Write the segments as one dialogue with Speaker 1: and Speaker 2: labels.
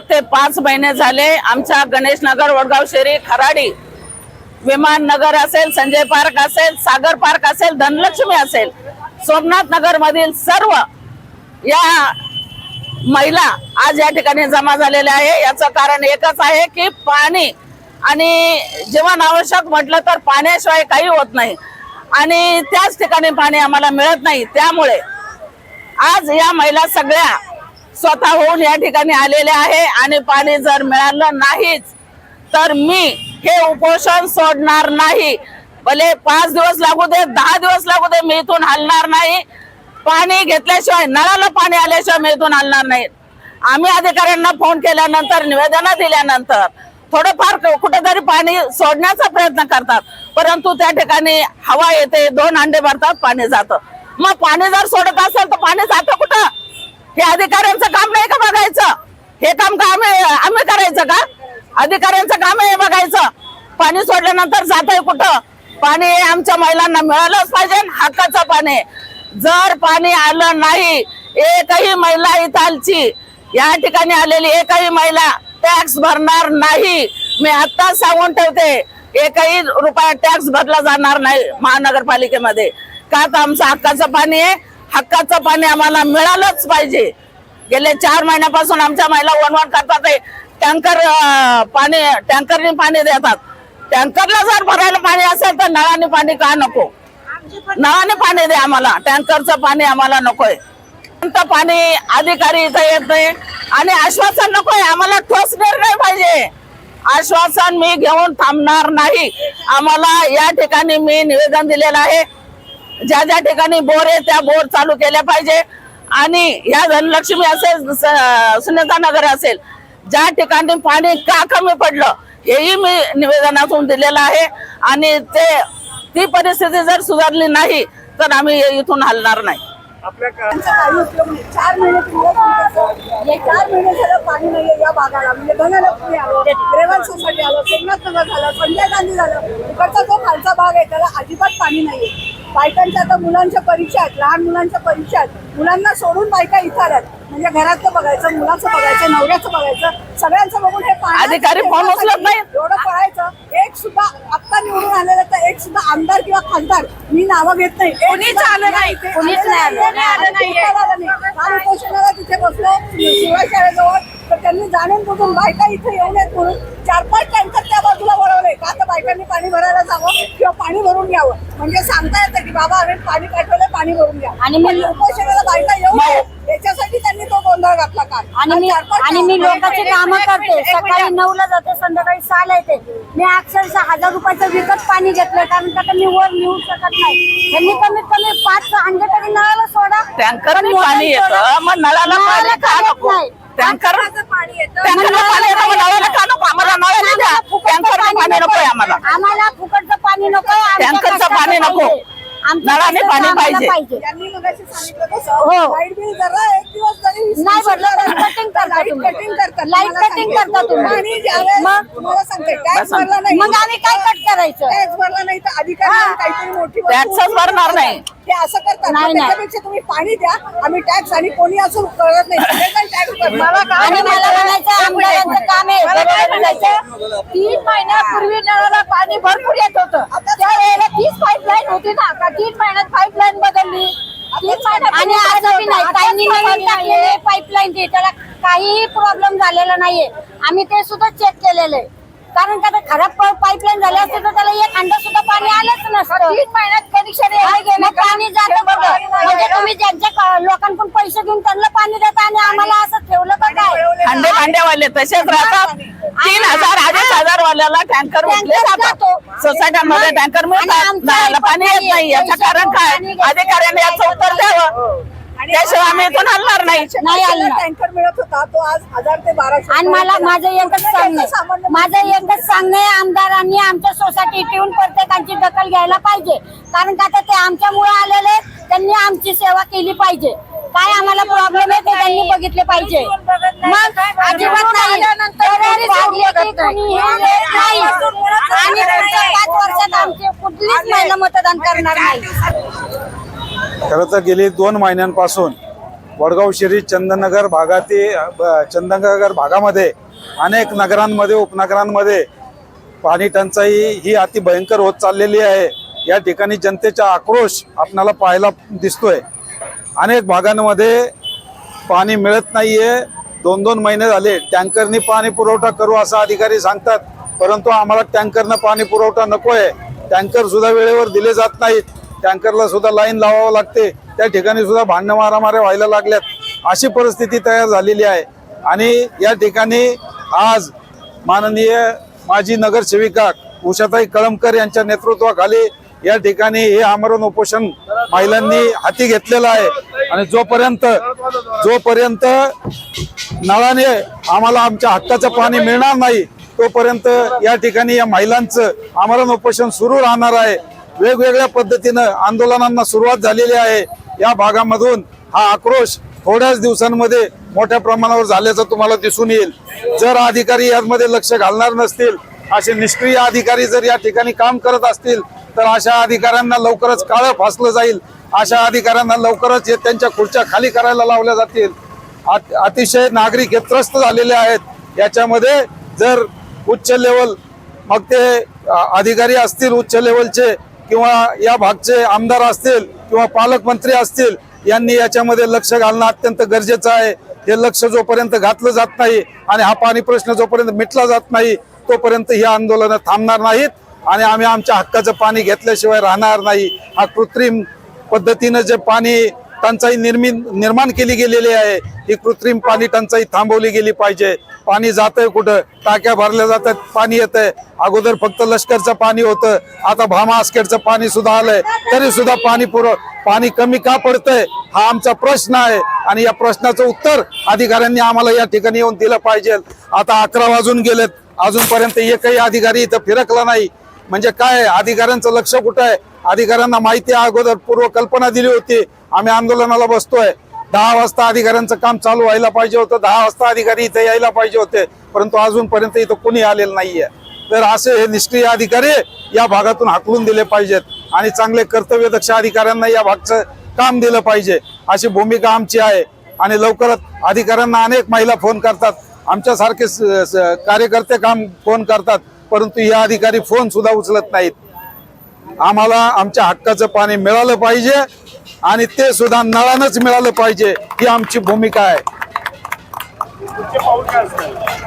Speaker 1: ते पाच महिने झाले आमच्या गणेश नगर वडगाव शेरी खराडी विमान नगर असेल संजय पार्क असेल सागर पार्क असेल धनलक्ष्मी असेल सोमनाथ नगर मधील सर्व या महिला आज या ठिकाणी जमा झालेल्या आहे. याचं कारण एकच आहे की पाणी आणि जीवन आवश्यक म्हटलं तर पाण्याशिवाय काही होत नाही. आणि त्याच ठिकाणी पाणी आम्हाला मिळत नाही. त्यामुळे आज या महिला सगळ्या स्वतःहून या ठिकाणी आलेले आहे आणि पाणी जर मिळालं नाहीच तर मी हे उपोषण सोडणार नाही. भले पाच दिवस लागू दे दहा दिवस लागू दे मी इथून हलणार नाही. पाणी घेतल्याशिवाय नळाला पाणी आल्याशिवाय मी इथून हलणार नाही. आम्ही अधिकाऱ्यांना फोन केल्यानंतर निवेदन दिल्यानंतर थोडंफार कुठेतरी पाणी सोडण्याचा प्रयत्न करतात परंतु त्या ठिकाणी हवा येते दोन अंडे भरतात पाणी जातं. मग पाणी जर सोडत असेल तर पाणी जातं कुठं? हे अधिकाऱ्यांचं काम नाही का बघायचं? हे काम का आम्ही करायचं का? अधिकाऱ्यांचं काम आहे बघायचं. पाणी सोडल्यानंतर जात आहे कुठं? पाणी हे आमच्या महिलांना मिळालंच पाहिजे हक्काचं पाणी आहे. जर पाणी आलं नाही एकही महिला इथालची या ठिकाणी आलेली एकही महिला टॅक्स भरणार नाही. मी आता सांगून ठेवते एकही रुपया टॅक्स भरला जाणार नाही महानगरपालिकेमध्ये. का तर आमचं हक्काचं पाणी आहे हक्काचं पाणी आम्हाला मिळालंच पाहिजे. गेले चार महिन्यापासून आमच्या महिला वणवण करतात टँकर पाणी टँकरने पाणी देतात. टँकरला जर भरायला पाणी असेल तर नळाने पाणी का नको? नळाने पाणी दे आम्हाला. टँकरचं पाणी आम्हाला नकोय. कोणतं पाणी अधिकारी इथं येत नाही. आणि आश्वासन नकोय आम्हाला ठोस निर्णय पाहिजे. आश्वासन मी घेऊन थांबणार नाही. आम्हाला या ठिकाणी मी निवेदन दिलेलं आहे. ज्या ज्या ठिकाणी बोर आहे त्या बोर चालू केल्या पाहिजे. आणि ह्या धनलक्ष्मी असेल सुनीता नगर असेल ज्या ठिकाणी पाणी का कमी पडलं हेही मी निवेदनातून दिलेलं आहे. आणि ते ती परिस्थिती जर सुधारली नाही तर आम्ही इथून हलणार नाही.
Speaker 2: नाही चार महिने हे चार महिने झालं पाणी नाहीये या भागाला. म्हणजे धनलक्ष्मी आलो रेवन सोसायटी आलो सोमनाथ नगर झालं संजय गांधी झालं. इकडचा जो खालचा भाग आहे त्याला अजिबात पाणी नाहीये. बायकांच्या आता मुलांच्या परीक्षा आहेत लहान मुलांच्या परीक्षा आहेत मुलांना सोडून बायका इथं आल्यात म्हणजे घरातलं बघायचं मुलाचं बघायचं नवऱ्याचं बघायचं सगळ्यांचं बघून हे
Speaker 1: अधिकारी फोन उचलत नाहीत.
Speaker 2: एवढं पळायचं एक सुद्धा आत्ता निवडून आलेलं तर एक सुद्धा आमदार किंवा खासदार मी नावं घेत नाही
Speaker 3: कुणीच आलं नाही. कुणीच नाही आलं. नाही
Speaker 2: नाही. तिथे बसलो शिवाय शाळेजवळ तर त्यांनी जाणून बुजून बायका इथे येऊ नयेत म्हणून चार पाच टँकर त्या बाजूला वळवले. का तर बायकांनी पाणी भरायला जावं किंवा पाणी भरून घ्यावं म्हणजे सांगता येतं की बाबा आम्ही पाणी पाठवलं पाणी भरून घ्या
Speaker 3: आणि मी-
Speaker 2: पण उपोषणाला बायका येऊ नयेत याच्यासाठी त्यांनी तो गोंधळ घातला काल.
Speaker 3: आणि मी आणि मी
Speaker 2: टँकर-
Speaker 3: लोकांची कामं करते. सकाळी नऊला जाते संध्याकाळी सहाला येते. मी अक्षरशः हजार रुपयाचं विकत पाणी घेतलं. कारण का मी वर नेऊ शकत नाही. त्यांनी कमीत कमी पाच अंडे तरी नळाला सोडा.
Speaker 1: टँकरने
Speaker 3: पण.
Speaker 1: येतं. मग नळाला पाणी का
Speaker 3: का
Speaker 1: नको? टँकर
Speaker 2: पाणी येतं
Speaker 1: टँकरला पाणी येतं मग नळाला का नको आम्हाला नळाला द्या टँकरचं पाणी नकोय आम्हाला
Speaker 3: आम्हाला फुकटचं पाणी नको
Speaker 1: टँकरचं पाणी नको. नळाने पाणी पाहिजे.
Speaker 2: त्यांनी मगाशी सांगितलं तसं
Speaker 3: हो.
Speaker 2: लाइट बिल जरा एक दिवस जरी
Speaker 3: नाही भरलं तर cutting करता
Speaker 2: लाइट
Speaker 3: तुम्ही.
Speaker 2: कटिंग करतात
Speaker 3: लाइट
Speaker 2: तुम्हाला
Speaker 3: cutting
Speaker 2: सांगते.
Speaker 3: करता तुम्ही.
Speaker 2: आणि ज्यावेळेस
Speaker 3: मग?
Speaker 2: तुम्हाला सांगते टॅक्स. भरला नाही
Speaker 3: मग आम्ही काय कट करायचं
Speaker 2: टॅक्स भरला नाही तर अधिकारी
Speaker 3: हा.
Speaker 2: काहीतरी मोठी वस्तू
Speaker 1: टॅक्सच भरणार. नाही.
Speaker 2: ते असं करतात.
Speaker 3: नाही.
Speaker 2: त्याच्यापेक्षा तुम्ही पाणी द्या. आम्ही टॅक्स आणि कोणी असं कळत नाही. सगळेजण टॅक्स भरतात.
Speaker 3: आणि मला म्हणायचं? आमदारांचं काम आहे.
Speaker 2: मला काय
Speaker 3: बरोबर म्हणायचं?
Speaker 2: तीन महिन्यापूर्वी नळाला पाणी भरपूर येत होतं. त्यावेळेला तीच पाईपलाईन होती ना. का तीन महिन्यात पाईपलाईन बदलली? तीन
Speaker 3: आणि असं बी नाही. काहींनी नवीन टाकलेले पाईपलाईन ते. त्याला काहीही प्रॉब्लेम झालेला नाहीये. आम्ही ते सुद्धा चेक केलेलं आहे. कारण का ते खराब पाईपलाईन झाले असते तर त्याला एक अंडा सुद्धा पाणी आलंच नसतं.
Speaker 2: तीन महिन्यात कनेक्शन
Speaker 3: मग पाणी जातं कुठं? म्हणजे तुम्ही ज्यांच्या लोकांकडून पैसे घेऊन त्यांना पाणी देता आणि आम्हाला असं ठेवलं का काय?
Speaker 1: खंडे भांडेवाले तसेच राहतात. तीन हजार अडीच हजार वाल्याला टँकर
Speaker 3: टँकर
Speaker 1: जातात
Speaker 3: जातो.
Speaker 1: सोसायट्यांमध्ये टँकर मिळतात. पाणी येत नाही. याचं कारण काय? अधिकाऱ्याने याचं उत्तर द्यावं. त्याशिवाय आम्ही इथून हलणार नाही.
Speaker 2: टँकर मिळत होता तो आज हजार ते बाराशे
Speaker 3: आणि मला माझं एकच सांगणं आहे. माझं एकच सांगणं आहे आमदारांनी आमच्या सोसायटीत येऊन प्रत्येकाची दखल घ्यायला पाहिजे. कारण का तर ते आमच्यामुळे आलेले आहेत, त्यांनी आमची सेवा केली पाहिजे. काय आम्हाला प्रॉब्लेम आहे ते त्यांनी बघितले पाहिजे. मग अजिबात नाही. तक्रारी वाढली की कोणी हे येत नाही. आणि पुढच्या पाच वर्षात आमची कुठलीच महिला मतदान करणार नाही.
Speaker 4: खरं तर गेली दोन महिन्यांपासून वडगाव शिरी चंदनगर भागातील ब- भागामध्ये अनेक नगरांमध्ये उपनगरांमध्ये पाणी टंचाई ही अति भयंकर होत चाललेली आहे. या ठिकाणी जनतेचा आक्रोश आपणाला पाहायला दिसतोय. अनेक भागांमध्ये पाणी मिळत नाही आहे दोन दोन महिने झाले. टँकरनी पाणी पुरवठा करू असं अधिकारी सांगतात परंतु आम्हाला टँकरनं पाणी पुरवठा नको आहे टँकर सुद्धा वेळेवर दिले जात नाहीत. टँकरला सुद्धा लाईन लावावं लागते. त्या ठिकाणी सुद्धा भांडणं मारामाऱ्या व्हायला लागल्यात. अशी परिस्थिती तयार झालेली आहे. आणि या ठिकाणी आज माननीय माजी नगरसेविका उषाताई कळमकर यांच्या नेतृत्वाखाली या ठिकाणी हे आमरण उपोषण महिलांनी हाती घेतलेलं आहे. आणि जोपर्यंत जोपर्यंत नळाने आम्हाला आमच्या हक्काचं पाणी मिळणार नाही तोपर्यंत या ठिकाणी या महिलांचं आमरण उपोषण सुरू राहणार आहे. वेगवेगळ्या पद्धतीनं आंदोलनांना सुरुवात झालेली आहे. या भागामधून हा आक्रोश थोड्याच दिवसांमध्ये मोठ्या प्रमाणावर झाल्याचं तुम्हाला दिसून येईल. जर अधिकारी यामध्ये लक्ष घालणार नसतील असे निष्क्रिय अधिकारी जर या ठिकाणी काम करत असतील तर अशा अधिकाऱ्यांना लवकरच काळं फासलं जाईल. अशा अधिकाऱ्यांना लवकरच हे त्यांच्या खुर्च्या खाली करायला लावल्या जातील. अत- अतिशय नागरिक हे त्रस्त झालेले आहेत. याच्यामध्ये जर उच्च लेवल मग ते अधिकारी असतील उच्च लेवलचे किंवा या भागचे आमदार असतील किंवा पालकमंत्री असतील यांनी याच्यामध्ये लक्ष घालणं अत्यंत गरजेचं आहे. हे लक्ष जोपर्यंत घातलं जात नाही आणि हा पाणी प्रश्न जोपर्यंत मिटला जात नाही तोपर्यंत ही आंदोलनं थांबणार नाहीत आणि आम्ही आमच्या हक्काचं पाणी घेतल्याशिवाय राहणार नाही. हा कृत्रिम पद्धतीनं जे पाणी टंचाई निर्मि निर्माण केली गेलेली आहे. ही कृत्रिम पाणी टंचाई थांबवली गेली पाहिजे. पाणी जातंय कुठं? टाक्या भरल्या जातात पाणी येतंय. अगोदर फक्त लष्करचं पाणी होतं. आता भामा आस्केटचं पाणी सुद्धा आलंय. तरी सुद्धा पाणी पुरव पाणी कमी का पडतंय? हा आमचा प्रश्न आहे. आणि या प्रश्नाचं उत्तर अधिकाऱ्यांनी आम्हाला या ठिकाणी येऊन दिलं पाहिजे. आता अकरा वाजून गेलेत. अजूनपर्यंत एकही अधिकारी इथं फिरकला नाही. म्हणजे काय? आहे? अधिकाऱ्यांचं लक्ष कुठं आहे? अधिकाऱ्यांना माहिती आहे अगोदर पूर्व कल्पना दिली होती. आम्ही आंदोलनाला बसतोय. दहा वाजता अधिकाऱ्यांचं काम चालू व्हायला पाहिजे होतं. दहा वाजता अधिकारी इथे यायला पाहिजे होते. परंतु अजूनपर्यंत इथं कोणी आलेलं नाहीये. तर असे हे निष्क्रिय अधिकारी या भागातून हाकलून दिले पाहिजेत आणि चांगले कर्तव्यदक्ष अधिकाऱ्यांना या भागचं काम दिलं पाहिजे. अशी भूमिका आमची आहे. आणि लवकरच अधिकाऱ्यांना अनेक महिला फोन करतात. आमच्यासारखे कार्यकर्ते काम फोन करतात. परंतु या अधिकारी फोन सुद्धा उचलत नाहीत. आम्हाला आमच्या हक्काचं पाणी मिळालं पाहिजे. आणि ते सुद्धा नळानच मिळालं पाहिजे ही आमची भूमिका आहे.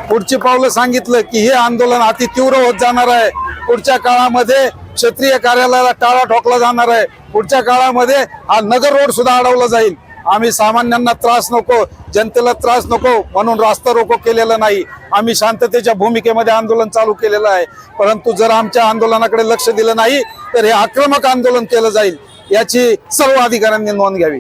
Speaker 4: पुढची पावलं सांगितलं की हे आंदोलन अति तीव्र होत जाणार आहे. पुढच्या काळामध्ये क्षेत्रीय कार्यालयाला टाळा ठोकला जाणार आहे. पुढच्या काळामध्ये हा नगर रोड सुद्धा अडवला जाईल. आम्ही सामान्यांना त्रास नको जनतेला त्रास नको म्हणून रास्ता रोको केलेला नाही. आम्ही शांततेच्या भूमिकेमध्ये आंदोलन चालू केलेलं आहे. परंतु जर आमच्या आंदोलनाकडे लक्ष दिलं नाही तर हे आक्रमक आंदोलन केलं जाईल. याची सर्व अधिकाऱ्यांनी नोंद घ्यावी.